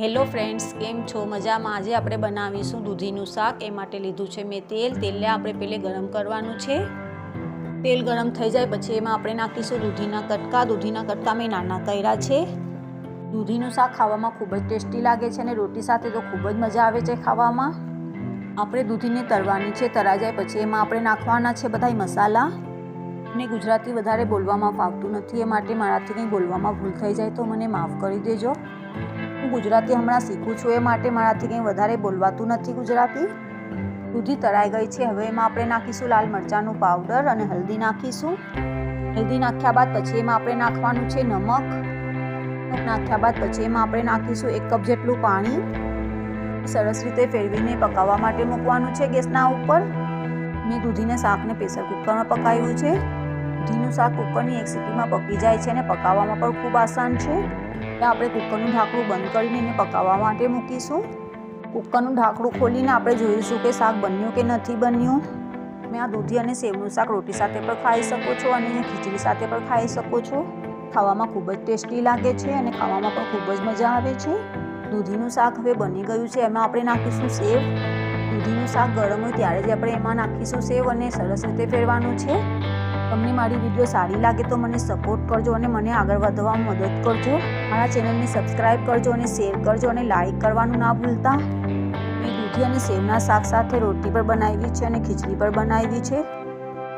Hello friends, કેમ છો? મજામાં? આજે આપણે બનાવીશું દૂધીનું શાક. એ માટે લીધું છે મેં તેલ. તેલને આપણે પહેલે ગરમ કરવાનું છે. તેલ ગરમ થઈ જાય પછી એમાં આપણે નાખીશું દૂધીના કટકા. દૂધીના કટકા મેં નાના કર્યા છે. દૂધીનું શાક ખાવામાં ખૂબ જ ટેસ્ટી લાગે છે અને રોટી સાથે તો ખૂબ જ મજા આવે છે ખાવામાં. આપણે દૂધીને તળવાની છે. તળાઈ જાય પછી એમાં આપણે નાખવાના છે બધાય મસાલા. મને ગુજરાતી વધારે બોલવામાં ફાવતું નથી. એ માટે મારાથી કંઈ બોલવામાં ભૂલ થઈ જાય તો મને માફ કરી દેજો. હું ગુજરાતી હમણાં શીખું છું એ માટે મારાથી કંઈ વધારે બોલવાતું નથી ગુજરાતી. દૂધી તળાઈ ગઈ છે. હવે એમાં આપણે નાખીશું લાલ મરચાંનું પાવડર અને હલ્દી નાખીશું. હલ્દી નાખ્યા બાદ પછી એમાં આપણે નાખવાનું છે નમક નાખ્યા બાદ પછી એમાં આપણે નાખીશું એક કપ જેટલું પાણી. સરસ રીતે ફેરવીને પકાવવા માટે મૂકવાનું છે ગેસના ઉપર. મેં દૂધીને શાકને પ્રેશર કુકરમાં પકાવ્યું છે. દૂધીનું શાક કુકરની એક સીટીમાં પકી જાય છે અને પકાવવામાં પણ ખૂબ આસાન છે. એટલે આપણે કુકરનું ઢાંકણું બંધ કરીને એને પકાવવા માટે મૂકીશું. કુકરનું ઢાંકણું ખોલીને આપણે જોઈશું કે શાક બન્યું કે નથી બન્યું. તમે આ દૂધી અને સેવનું શાક રોટી સાથે પણ ખાઈ શકો છો અને ખીચડી સાથે પણ ખાઈ શકો છો. ખાવામાં ખૂબ જ ટેસ્ટી લાગે છે અને ખાવામાં પણ ખૂબ જ મજા આવે છે. દૂધીનું શાક હવે બની ગયું છે, એમાં આપણે નાખીશું સેવ. દૂધીનું શાક ગરમ હોય ત્યારે જ આપણે એમાં નાખીશું સેવ અને સરસ રીતે ફેરવાનું છે. તમને મારી વીડિયો સારી લાગે તો મને સપોર્ટ કરજો અને મને આગળ વધવામાં મદદ કરજો. મારા ચેનલને સબસ્ક્રાઈબ કરજો અને શેર કરજો અને લાઇક કરવાનું ના ભૂલતા. મેં દૂધી અને સેવના શાક સાથે રોટી પણ બનાવી છે અને ખીચડી પણ બનાવી છે.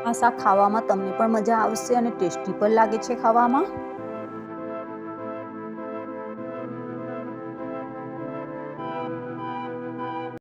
આ શાક ખાવામાં તમને પણ મજા આવશે અને ટેસ્ટી પણ લાગે છે ખાવામાં.